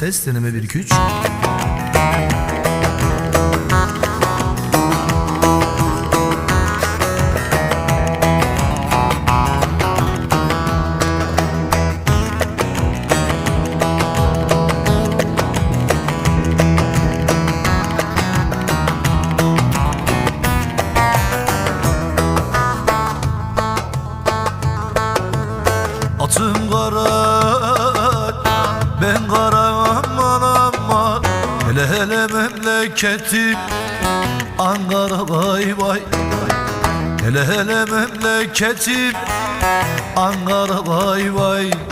Ses deneme 1 2 3. Atım Hele hele memleketim Ankara vay vay Hele hele memleketim Ankara vay vay